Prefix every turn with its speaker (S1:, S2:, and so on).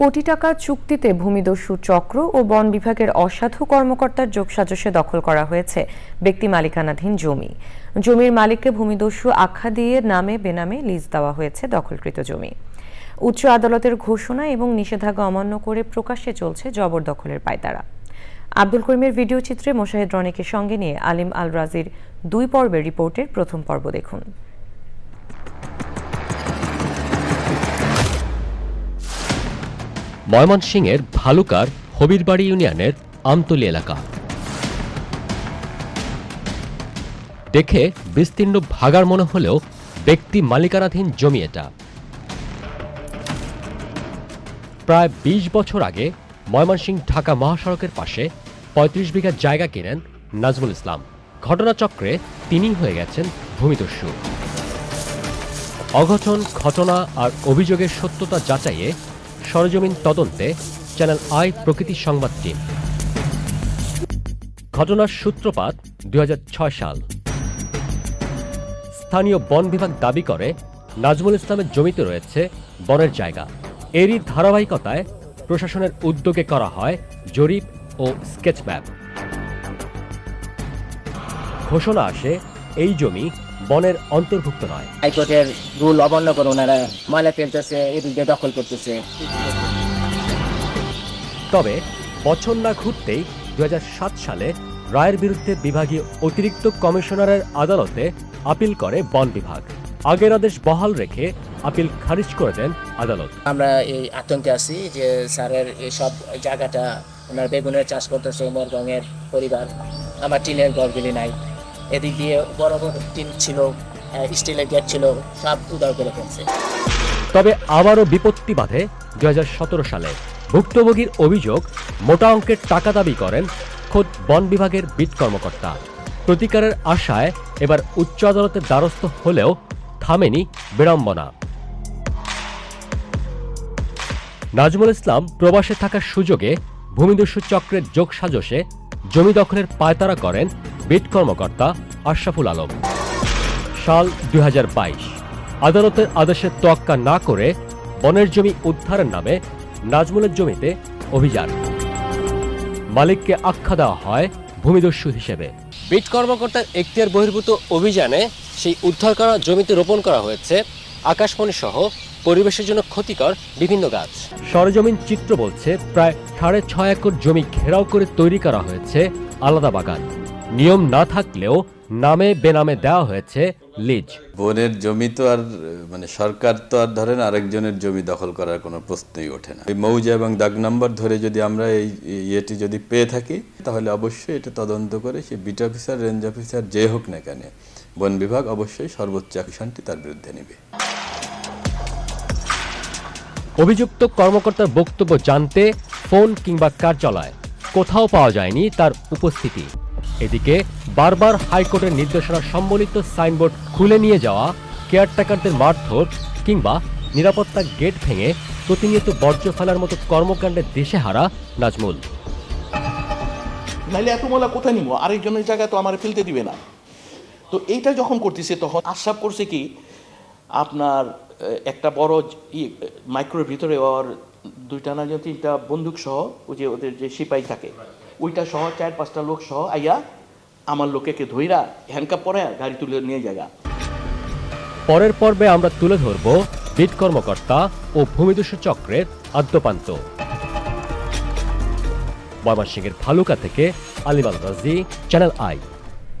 S1: কোটি টাকার চুক্তিতে ভূমিদস্যু চক্র ও বন বিভাগের অসাধু কর্মকর্তার যোগসাজশে দখল করা হয়েছে ব্যক্তি মালিকানাধীন জমি। জমির মালিককে ভূমিদস্যু আখ্যা দিয়ে নামে বেনামে লিজ দেওয়া হয়েছে দখলকৃত জমি। উচ্চ আদালতের ঘোষণা এবং নিষেধাজ্ঞা অমান্য করে প্রকাশ্যে চলছে জবরদখলের পায়তারা। আব্দুল করিমের ভিডিও চিত্রে মোশাহিদ রনিকের সঙ্গে নিয়ে আলিম আল রাজির দুই পর্বের রিপোর্টের প্রথম পর্ব দেখুন।
S2: ময়মনসিংহের ভালুকার হবিরবাড়ি ইউনিয়নের আমতলি এলাকা। দেখে বিস্তীর্ণ ভাগার মনে হলেও ব্যক্তি মালিকানাধীন জমি এটা। প্রায় ২০ বছর আগে ময়মনসিংহ ঢাকা মহাসড়কের পাশে ৩৫ বিঘা জায়গা কেনেন নাজমুল ইসলাম। ঘটনাচক্রে তিনি হয়ে গেছেন ভূমিদস্যু। অঘটন, ঘটনা আর অভিযোগের সত্যতা যাচাইয়ে সরজমিন তদন্তে, চ্যানেল আই প্রকৃতি সংবাদ টিম। ঘটনার সূত্রপাত দু হাজার ছয় সাল। স্থানীয় বন বিভাগ দাবি করে, নাজমুল ইসলামের জমিতে রয়েছে বনের জায়গা। এরই ধারাবাহিকতায় প্রশাসনের উদ্যোগে করা হয় জরিপ ও স্কেচ ম্যাপ ঘোষণা আসে, এই জমি বনের অন্তর্ভুক্ত নয়।
S3: হাইকোর্টের রুল অমান্য করে ওনারা ময়লা ফেলতেছে এদিকে দখল করতেছে।
S2: তবে বছর না ঘুরতেই দুই হাজার সাত সালে রায়ের বিরুদ্ধে বিভাগীয় অতিরিক্ত কমিশনারের আদালতে আপিল করে বন বিভাগ। আগের আদেশ বহাল রেখে আপিল খারিজ করে দেন আদালত।
S3: আমরা এই আতঙ্কে আছি যে স্যারের এইসব জায়গাটা ওনার বেগুনের চাষ করতেছে মোরগঙের পরিবার। আমার টিনের ঘরগুলি নাই। এদিক দিয়ে বড় বড় টিন ছিল স্টিলের গেট ছিল, সব উদার করে ফেলছে।
S2: তবে আবারও বিপত্তি বাধে দু সালে। ভুক্তভোগীর অভিযোগ, মোটা অঙ্কের টাকা দাবি করেন খোদ বন বিভাগের বিট কর্মকর্তা। প্রতিকারের আশায় এবার উচ্চ আদালতের দ্বারস্থ হলেও থামেনি বিড়ম্বনা। নাজমুল ইসলাম প্রবাসে থাকার সুযোগে ভূমিদস্যু চক্রের যোগ সাজসে জমি দখলের পায়তারা করেন বিট কর্মকর্তা আশরাফুল আলম। সাল দুই হাজার বাইশ। আদালতের আদেশের তোয়াক্কা না করে বনের জমি উদ্ধারের নামে নাজমুলের জমিতে অভিযান। মালিককে আখ্যা দেওয়া হয় ভূমিদস্যু হিসেবে। বিট কর্মকর্তার এখতিয়ার বহির্ভূত অভিযানে সেই উদ্ধার করা জমিতে রোপণ করা হয়েছে আকাশমণি সহ পরিবেশের জন্য ক্ষতিকর বিভিন্ন গাছ। সরজমিন চিত্র বলছে, প্রায় সাড়ে ছয় একর জমি ঘেরাও করে তৈরি করা হয়েছে আলাদা বাগান। নিয়ম না থাকলেও নামে বেনামে দেওয়া হয়েছে লিজ।
S4: বনের জমি তো আর মানে সরকার তো আর ধরেন আরেকজনের জমি দখল করার কোনো প্রশ্নই ওঠে না। এই মৌজা এবং দাগ নাম্বার ধরে যদি আমরা এই ইয়েটি যদি পেয়ে থাকি তাহলে অবশ্যই এটা তদন্ত করে সে বিট অফিসার রেঞ্জ অফিসার যে হোক না কেন বন বিভাগ অবশ্যই সর্বোচ্চ অ্যাকশনটি তার বিরুদ্ধে নেবে।
S2: অভিযুক্ত কর্মকর্তার বক্তব্য জানতে ফোন কিংবা কার্যালয় কোথাও পাওয়া যায়নি তার উপস্থিতি। এদিকে বারবার হাইকোর্টের নির্দেশনা সম্বলিত সাইনবোর্ড খুলে নিয়ে যাওয়া কেয়ারটেকারদের মারধর কিংবা নিরাপত্তা গেট ভেঙে প্রতিনিয়ত বর্জ্য ফেলার মতো কর্মকাণ্ডে দিশেহারা নাজমুল।
S5: নাইলে এত ময়লা কোথায় নিব? আরেকজনের জায়গায় তো আমার ফেলতে দিবে না। তো এইটা যখন করতেছে, তখন আশ্বাস করছে কি, আপনার একটা বড় মাইক্রোর ভিতরে ওর দুইটা না তিনটা বন্দুক সহ ওই যে ওদের যে সিপাই থাকে ওইটা সহ, চার, পাঁচটা লোক সহ আইয়া আমার লোকেকে ধইরা হ্যান্ডকাপ পরে গাড়ি তুলে নিয়ে জায়গা
S2: পরের পর্বে আমরা তুলে ধরব বিট কর্মকর্তা ও ভূমিদস্যু চক্রের আদ্যপান্ত। ময়মনসিংহের ভালুকা থেকে আলিমাল রাজি চ্যানেল আই।